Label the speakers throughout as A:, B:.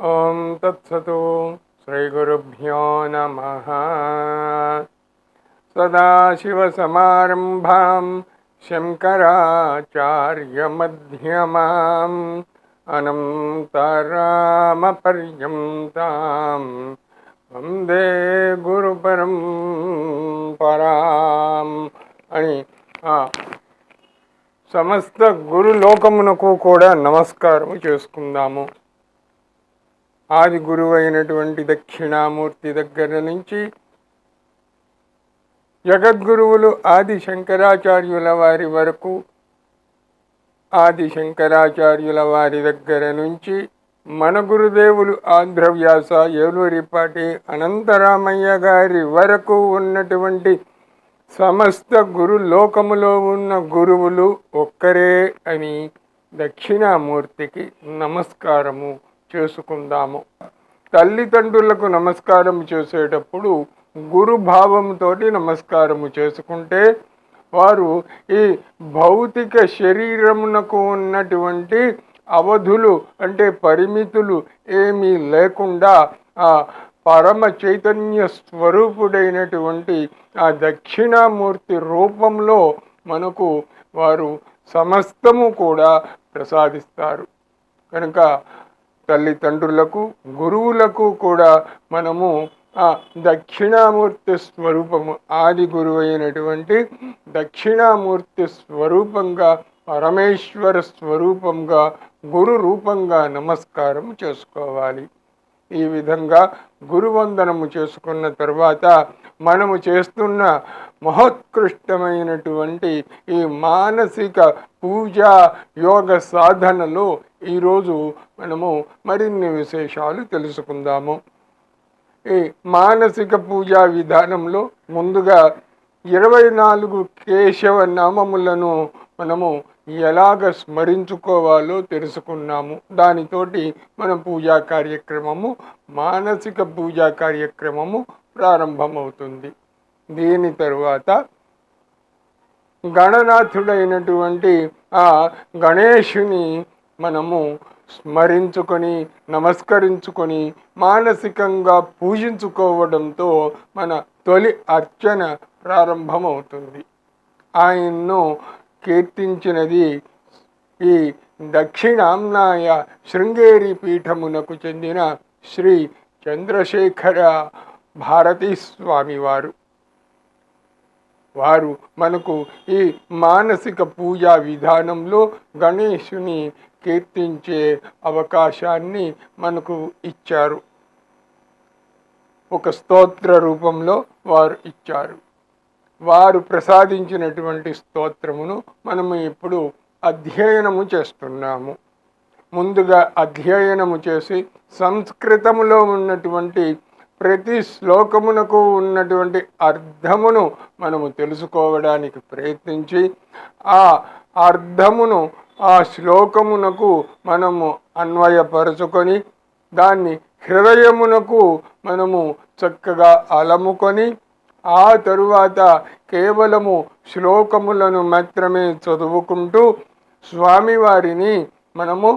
A: ఓం తత్సతు శ్రీగురుభ్యో నమ. సదాశివసమారంభాం శంకరాచార్యమ్యమాం అనంతరామపర్యంతాం వందే గురుపరం పరాం అని సమస్త గురులోకమునకు కూడా నమస్కారము చేసుకుందాము. ఆది గురువు అయినటువంటి దక్షిణామూర్తి దగ్గర నుంచి జగద్గురువులు ఆది శంకరాచార్యుల వారి వరకు ఆది శంకరాచార్యుల వారి దగ్గర నుంచి మన గురుదేవులు ఆంధ్రవ్యాస ఏలూరిపాటి అనంతరామయ్య గారి వరకు ఉన్నటువంటి సమస్త గురు లోకములో ఉన్న గురువులు ఒక్కరే అని దక్షిణామూర్తికి నమస్కారము. చేసుకుందాము. తల్లిదండ్రులకు నమస్కారం చేసేటప్పుడు గురు భావంతో నమస్కారము చేసుకుంటే వారు ఈ భౌతిక శరీరమునకు ఉన్నటువంటి అవధులు అంటే పరిమితులు ఏమీ లేకుండా ఆ పరమ చైతన్య స్వరూపుడైనటువంటి ఆ దక్షిణామూర్తి రూపంలో మనకు వారు సమస్తము కూడా ప్రసాదిస్తారు. కనుక తల్లిదండ్రులకు గురువులకు కూడా మనము ఆ దక్షిణామూర్తి స్వరూపము ఆది గురువు అయినటువంటి దక్షిణామూర్తి స్వరూపంగా పరమేశ్వర స్వరూపంగా గురు రూపంగా నమస్కారం చేసుకోవాలి. ఈ విధంగా గురువందనము చేసుకున్న తర్వాత మనము చేస్తున్న మహోత్కృష్టమైనటువంటి ఈ మానసిక పూజా యోగ సాధనలో ఈరోజు మనము మరిన్ని విశేషాలు తెలుసుకుందాము. ఈ మానసిక పూజా విధానంలో ముందుగా ఇరవై నాలుగు కేశవ నామములను మనము ఎలాగ స్మరించుకోవాలో తెలుసుకున్నాము. దానితోటి మన పూజా కార్యక్రమము మానసిక పూజా కార్యక్రమము ప్రారంభమవుతుంది. దీని తరువాత గణనాథుడైనటువంటి ఆ గణేషుని మనము స్మరించుకొని నమస్కరించుకొని మానసికంగా పూజించుకోవడంతో మన తొలి అర్చన ప్రారంభమవుతుంది. ఆయన్ను కీర్తించినది ఈ దక్షిణాంనాయ శృంగేరి పీఠమునకు చెందిన శ్రీ చంద్రశేఖర భారతీ స్వామివారు వారు మనకు ఈ మానసిక పూజా విధానంలో గణేశుని కీర్తించే అవకాశాన్ని మనకు ఇచ్చారు. ఒక స్తోత్ర రూపంలో వారు ఇచ్చారు. వారు ప్రసాదించినటువంటి స్తోత్రమును మనము ఇప్పుడు అధ్యయనము చేస్తున్నాము. ముందుగా అధ్యయనము చేసి సంస్కృతములో ఉన్నటువంటి ప్రతి శ్లోకమునకు ఉన్నటువంటి అర్థమును మనము తెలుసుకోవడానికి ప్రయత్నించి ఆ అర్థమును ఆ శ్లోకమునకు మనము అన్వయపరచుకొని దాన్ని హృదయమునకు మనము చక్కగా అలముకొని ఆ తరువాత కేవలము శ్లోకములను మాత్రమే చదువుకుంటూ స్వామివారిని మనము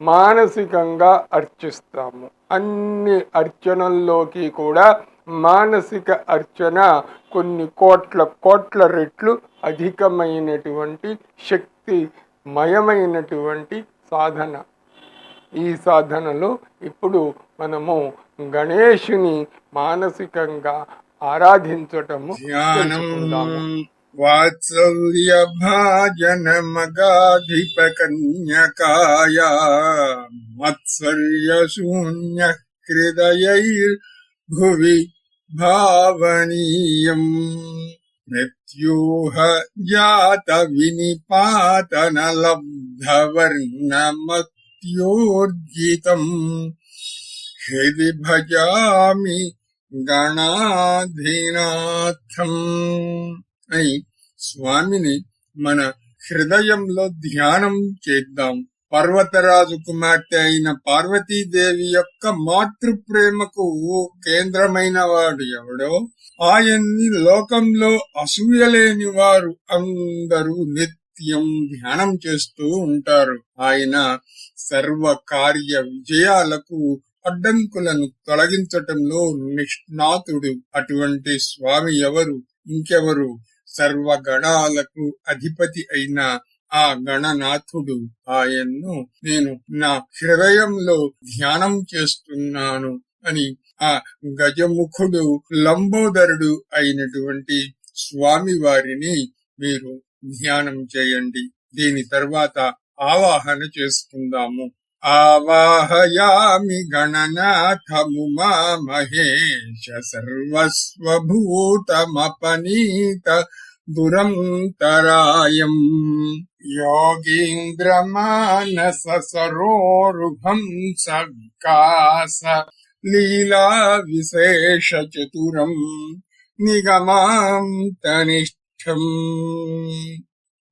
A: మానసికంగా అర్చిస్తాము. అన్ని అర్చనల్లోకి కూడా మానసిక అర్చన కొన్ని కోట్ల కోట్ల రెట్లు అధికమైనటువంటి శక్తి శక్తిమయమైనటువంటి సాధన ఈ సాధనలో ఇప్పుడు మనము గణేషుని మానసికంగా ఆరాధించటము.
B: వాత్సల్య భాజన మగాధిప కన్యకాయ మత్సర్య శూన్య హృదయైర్భువి భావనీయం మృత్యూహ జాత వినిపాతన లబ్ధవర్ణమత్యోర్జితం హృది భజామి గణాధీనాథం అని స్వామిని మన హృదయంలో ధ్యానం చేద్దాం పర్వతరాజు కుమార్తె అయిన పార్వతీదేవి యొక్క మాతృ ప్రేమకు కేంద్రమైన వాడు ఎవడో ఆయన్ని లోకంలో అసూయలేని వారు అందరూ నిత్యం ధ్యానం చేస్తూ ఉంటారు. ఆయన సర్వ కార్య విజయాలకు
A: అడ్డంకులను తొలగించటంలో నిష్ణాతుడు. అటువంటి స్వామి ఎవరు? ఇంకెవరు? సర్వగణాలకు అధిపతి అయిన ఆ గణనాథుడు ఆయన్ను నేను నా హృదయంలో ధ్యానం చేస్తున్నాను అని ఆ గజముఖుడు లంబోదరుడు అయినటువంటి స్వామి వారిని మీరు ధ్యానం చేయండి. దీని తర్వాత ఆవాహన చేసుకుందాము. ఆవాహయామి గణనాథము మా మహేష సర్వస్వభూతమపనీత దురంతరాయం. యోగీంద్రమానస సరోరుహం సకాస లీలా విశేష చతురం నిగమాం తనిష్టం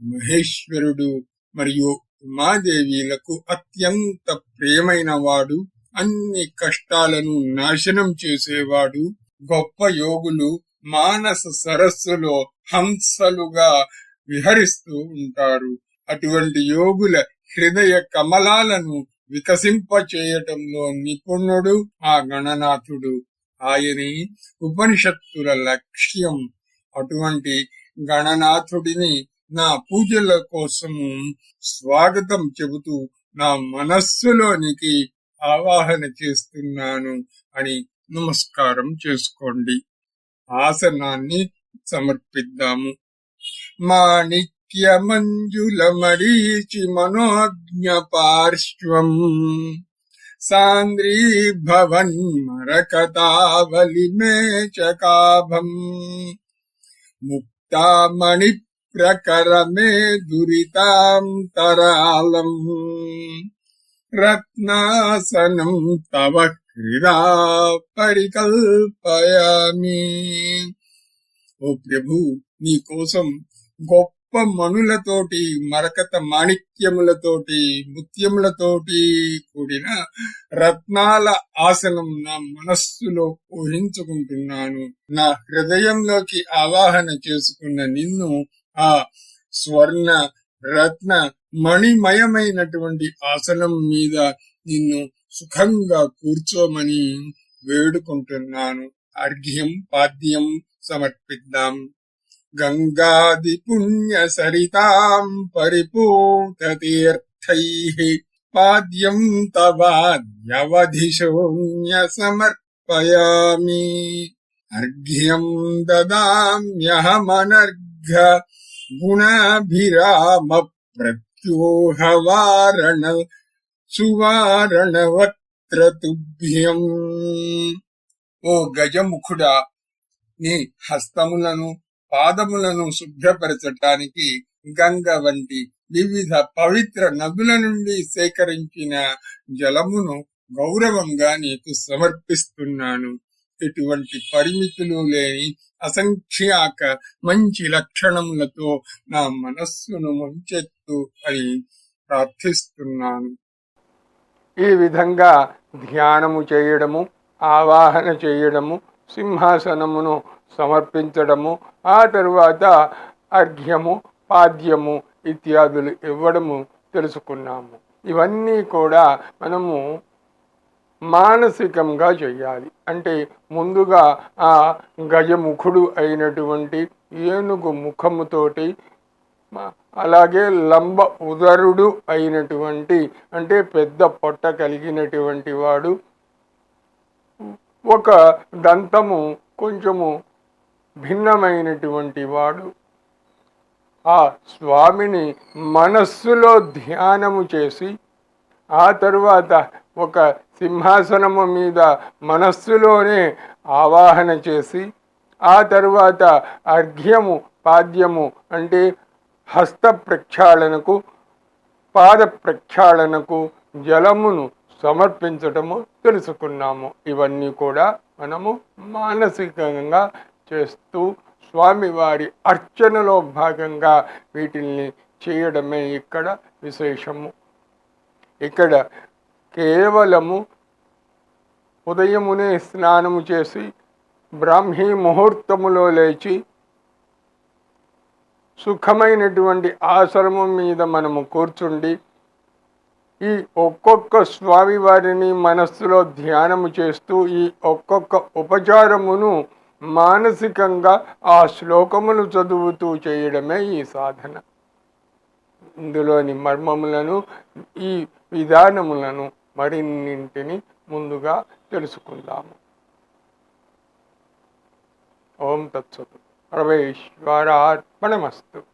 A: మహేశ్వరుడు మరియు ఉమాదేవీలకు అత్యంత ప్రేమైన వాడు అన్ని కష్టాలను నాశనం చేసేవాడు గొప్ప యోగులు మానస సరస్సులో హంసలుగా విహరిస్తూ ఉంటారు. అటువంటి యోగుల హృదయ కమలాలను వికసింప చేయటంలో నిపుణుడు ఆ గణనాథుడు. ఆయని ఉపనిషత్తుల లక్ష్యం. అటువంటి గణనాథుడిని నా పూజల కోసము స్వాగతం చెబుతూ నా మనస్సులోనికి ఆవాహన చేస్తున్నాను అని నమస్కారం చేసుకోండి. ఆసనాన్ని సమర్పిద్దాము. माणिक्यमञ्जुलमरीचिमनोज्ञपार्श्वम् सान्द्रीभवन्मरकतावलिमे चकाभम् मुक्तामणिप्रकरमे दुरिताम् तरालम् रत्नासनम् तव क्रीडा परिकल्पयामी। ओ प्रभु నీకోసం గొప్ప మనులతోటి మరకత మాణిక్యములతోటి ముత్యములతోటి కూడిన రత్నాల ఆసనం నా మనస్సులో ఊహించుకుంటున్నాను. నా హృదయంలోకి ఆవాహన చేసుకున్న నిన్ను ఆ స్వర్ణ రత్న మణిమయమైనటువంటి ఆసనం మీద నిన్ను సుఖంగా కూర్చోమని వేడుకుంటున్నాను. అర్ఘ్యం పాద్యం సమర్పిద్దాం. గంగాది పుణ్య సరితాం పరిపూత తీర్థై పాద్యం తవాద్యవధి శూన్య సమర్పయామి అర్ఘ్యం దదామ్యహమనర్ఘ గుణాభిరామ ప్రత్యూహవారణ సువారణ వక్త్రతుభ్యం ఓ గజముఖుడా నీ హస్తములను పాదములను శుభ్రపరచటానికి గంగ వంటి వివిధ పవిత్ర నదుల నుండి సేకరించిన జలమును గౌరవంగా నీకు సమర్పిస్తున్నాను. ఎటువంటి పరిమితులు లేని అసంఖ్యాక మంచి లక్షణములతో నా మనస్సును ముంచెత్తు అని ప్రార్థిస్తున్నాను.
C: ఈ విధంగా ధ్యానము చేయడము ఆవాహన చేయడము సింహాసనమును సమర్పించడము ఆ తరువాత అర్ఘ్యము పాద్యము ఇత్యాదులు ఇవ్వడము తెలుసుకున్నాము. ఇవన్నీ కూడా మనము మానసికంగా చేయాలి అంటే ముందుగా ఆ గజముఖుడు అయినటువంటి ఏనుగు ముఖముతోటి అలాగే లంబ ఉదరుడు అయినటువంటి అంటే పెద్ద పొట్ట కలిగినటువంటి వాడు ఒక దంతము కొంచెము భిన్నమైనటువంటి వాడు. ఆ స్వామిని మనస్సులో ధ్యానము చేసి ఆ తరువాత ఒక సింహాసనము మీద మనస్సులోనే ఆవాహన చేసి ఆ తరువాత అర్ఘ్యము పాద్యము అంటే హస్త ప్రక్షాళనకు పాద ప్రక్షాళనకు జలమును సమర్పించటము తెలుసుకున్నాము. ఇవన్నీ కూడా మనము మానసికంగా చేస్తూ స్వామివారి అర్చనలో భాగంగా వీటిల్ని చేయడమే ఇక్కడ విశేషము. ఇక్కడ కేవలము ఉదయమునే స్నానము చేసి బ్రాహ్మీ ముహూర్తములో లేచి సుఖమైనటువంటి ఆశ్రమం మీద మనము కూర్చుండి
A: ఈ ఒక్కొక్క స్వామివారిని మనస్సులో ధ్యానము చేస్తూ ఈ ఒక్కొక్క ఉపచారమును మానసికంగా ఆ శ్లోకమును చదువుతూ చేయడమే ఈ సాధన. ఇందులోని మర్మములను ఈ విధానములను మరిన్నింటిని ముందుగా తెలుసుకుందాము. ఓం తత్సతు. పరమేశ్వరార్పణమస్తు.